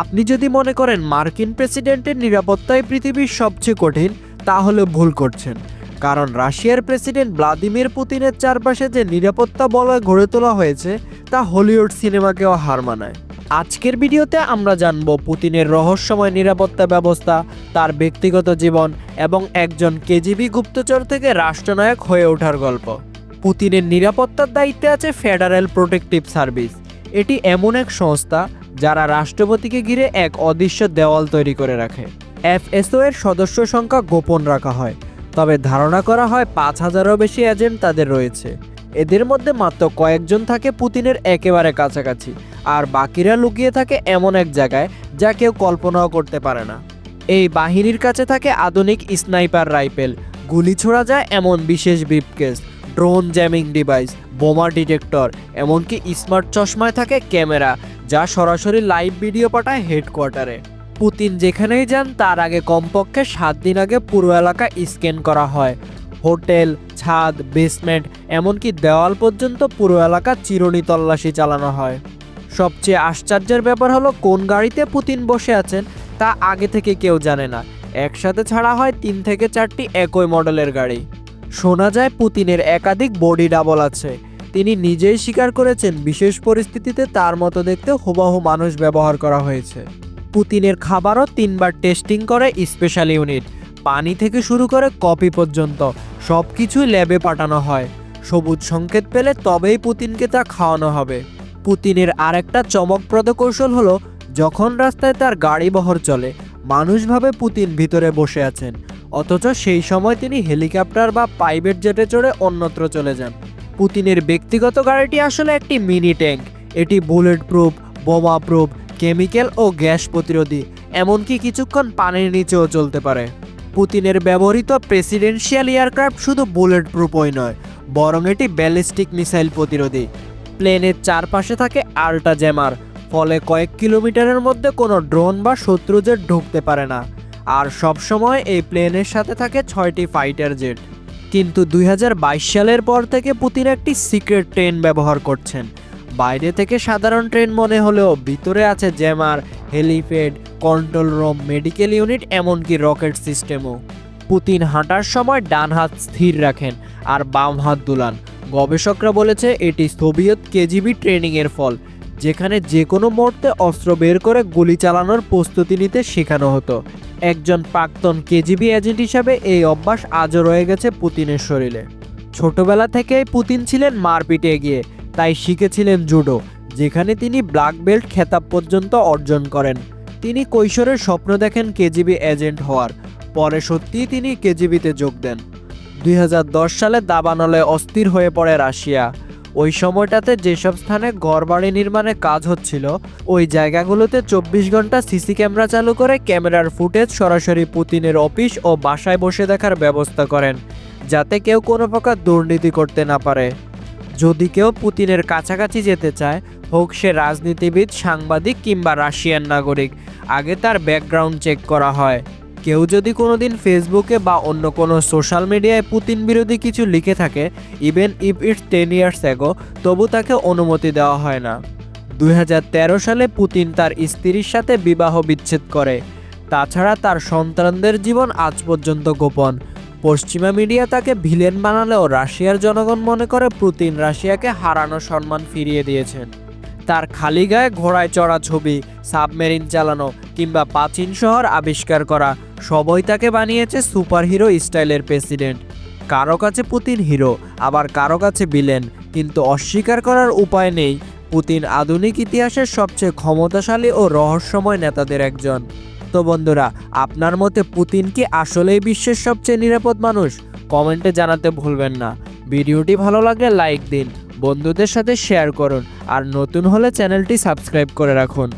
আপনি যদি মনে করেন মার্কিন প্রেসিডেন্টের নিরাপত্তাই পৃথিবীর সবচেয়ে কঠিন, তাহলে ভুল করছেন। কারণ রাশিয়ার প্রেসিডেন্ট ভ্লাদিমির পুতিনের চারপাশে যে নিরাপত্তা বলয় গড়ে তোলা হয়েছে, তা হলিউড সিনেমাকেও হার মানায়। আজকের ভিডিওতে আমরা জানব পুতিনের রহস্যময় নিরাপত্তা ব্যবস্থা, তার ব্যক্তিগত জীবন এবং একজন কেজিবি গুপ্তচর থেকে রাষ্ট্রনায়ক হয়ে ওঠার গল্প। পুতিনের নিরাপত্তার দায়িত্বে আছে ফেডারেল প্রোটেকটিভ সার্ভিস। এটি এমন এক সংস্থা যারা রাষ্ট্রপতিকে ঘিরে এক অদৃশ্য দেওয়াল তৈরি করে রাখে। এফএসও এর সদস্য সংখ্যা গোপন রাখা হয়, তবে ধারণা করা হয় পাঁচ হাজারও বেশি এজেন্ট তাদের রয়েছে। এদের মধ্যে মাত্র কয়েকজন থাকে পুতিনের একেবারে কাছাকাছি, আর বাকিরা লুকিয়ে থাকে এমন এক জায়গায় যা কেউ কল্পনাও করতে পারে না। এই বাহিনীর কাছে থাকে আধুনিক স্নাইপার রাইফেল, গুলি ছোড়া যায় এমন বিশেষ ব্রিফকেস, ড্রোন জ্যামিং ডিভাইস, বোমা ডিটেক্টর, এমনকি স্মার্ট চশমায় থাকে ক্যামেরা যা সরাসরি লাইভ ভিডিও পাঠায় হেডকোয়ার্টারে পুতিন যেখানেই যান, তার আগে কমপক্ষে সাত দিন আগে পুরো এলাকা স্ক্যান করা হয়। হোটেল, ছাদ বেসমেন্ট এমনকি দেওয়াল পর্যন্ত পুরো এলাকা চিরুনি তল্লাশি চালানো হয়। সবচেয়ে আশ্চর্যের ব্যাপার হলো, কোন গাড়িতে পুতিন বসে আছেন, তা আগে থেকে কেউ জানে না। একসাথে ছাড়া হয় তিন থেকে চারটি একই মডেলের গাড়ি। শোনা যায়, পুতিনের একাধিক বডি ডাবল আছে। তিনি নিজেই স্বীকার করেছেন বিশেষ পরিস্থিতিতে তার মতো দেখতে হুবাহু মানুষ ব্যবহার করা হয়েছে। পুতিনের খাবারও তিনবার টেস্টিং করে স্পেশাল ইউনিট। পানি থেকে শুরু করে কপি পর্যন্ত সব কিছুই ল্যাবে পাঠানো হয়। সবুজ সংকেত পেলে তবেই পুতিনকে তা খাওয়ানো হবে। পুতিনের আরেকটা চমকপ্রদ কৌশল হলো, যখন রাস্তায় তার গাড়ি বহর চলে, মানুষ ভাবে পুতিন ভিতরে বসে আছেন। অথচ সেই সময় তিনি হেলিকপ্টার বা প্রাইভেট জেটে চড়ে অন্যত্র চলে যান। পুতিনের ব্যক্তিগত গাড়িটি আসলে একটি মিনি ট্যাঙ্ক। এটি বুলেট প্রুফ, বোমা প্রুফ, কেমিক্যাল ও গ্যাস প্রতিরোধী, এমনকি কিছুক্ষণ পানির নিচেও চলতে পারে। পুতিনের ব্যবহৃত প্রেসিডেন্সিয়াল এয়ারক্রাফট শুধু বুলেট প্রুফই নয়, বরং এটি ব্যালিস্টিক মিসাইল প্রতিরোধী। প্লেনের চারপাশে থাকে আল্ট্রা জ্যামার, ফলে কয়েক কিলোমিটারের মধ্যে কোনো ড্রোন বা শত্রু জেট ঢুকতে পারে না। আর সবসময় এই প্লেনের সাথে থাকে ছয়টি ফাইটার জেট। কিন্তু দুই হাজার বাইশ সালের পর থেকে পুতিন একটি সিক্রেট ট্রেন ব্যবহার করছেন। বাইরে থেকে সাধারণ ট্রেন মনে হলেও ভিতরে আছে jammer, helipad control room medical unit এমনকি রকেট সিস্টেমও পুতিন হাঁটার সময় ডান হাত স্থির রাখেন আর বাম হাত দুলান। গবেষকরা বলেছে এটি সোভিয়েত কেজিবি ট্রেনিংয়ের ফল, যেখানে যে কোনো মুহূর্তে অস্ত্র বের করে গুলি চালানোর প্রস্তুতি নিতে শেখানো হতো। একজন প্রাক্তন কেজিবি এজেন্ট হিসাবে এই অভ্যাস আজও রয়ে গেছে পুতিনের শরীরে। ছোটবেলা থেকেই পুতিন ছিলেন মারপিটে এগিয়ে, তাই শিখেছিলেন জুডো, যেখানে তিনি ব্ল্যাক বেল্ট খেতাব পর্যন্ত অর্জন করেন। তিনি কৈশোরের স্বপ্ন দেখেন কেজিবি এজেন্ট হওয়ার, পরে সত্যিই তিনি কেজিবিতে যোগ দেন। দুই হাজার দশ সালে দাবানলে অস্থির হয়ে পড়ে রাশিয়া। ওই সময়টাতে যেসব স্থানে ঘরবাড়ি নির্মাণে কাজ হচ্ছিল, ওই জায়গাগুলোতে চব্বিশ ঘণ্টা সিসি ক্যামেরা চালু করে ক্যামেরার ফুটেজ সরাসরি পুতিনের অফিস ও বাসায় বসে দেখার ব্যবস্থা করেন, যাতে কেউ কোনো প্রকার দুর্নীতি করতে না পারে। যদি কেউ পুতিনের কাছাকাছি যেতে চায়, হোক সে রাজনীতিবিদ, সাংবাদিক কিংবা রাশিয়ান নাগরিক, আগে তার ব্যাকগ্রাউন্ড চেক করা হয়। কেউ যদি কোনোদিন ফেসবুকে বা অন্য কোনো সোশ্যাল মিডিয়ায় পুতিন বিরোধী কিছু লিখে থাকে even if it's ten years ago তবু তাকে অনুমতি দেওয়া হয় না। দু হাজার তেরো সালে পুতিন তার স্ত্রীর সাথে বিবাহ বিচ্ছেদ করে। তাছাড়া তার সন্তানদের জীবন আজ পর্যন্ত গোপন। পশ্চিমা মিডিয়া তাকে ভিলেন বানালেও রাশিয়ার জনগণ মনে করে পুতিন রাশিয়াকে হারানো সম্মান ফিরিয়ে দিয়েছেন। তার খালি গায়ে ঘোড়ায় চড়া ছবি, সাবমেরিন চালানো কিংবা প্রাচীন শহর আবিষ্কার করা। সবই তাকে বানিয়েছে সুপারহিরো স্টাইলের প্রেসিডেন্ট। কারও কাছে পুতিন হিরো, আবার কারও কাছে বিলেন কিন্তু অস্বীকার করার উপায় নেই। পুতিন আধুনিক ইতিহাসের সবচেয়ে ক্ষমতাশালী ও রহস্যময় নেতাদের একজন। তো বন্ধুরা, আপনার মতে পুতিন কি আসলেই বিশ্বের সবচেয়ে নিরাপদ মানুষ? কমেন্টে জানাতে ভুলবেন না। ভিডিওটি ভালো লাগলে লাইক দিন, বন্ধুদের সাথে শেয়ার করুন, আর নতুন হলে চ্যানেলটি সাবস্ক্রাইব করে রাখুন।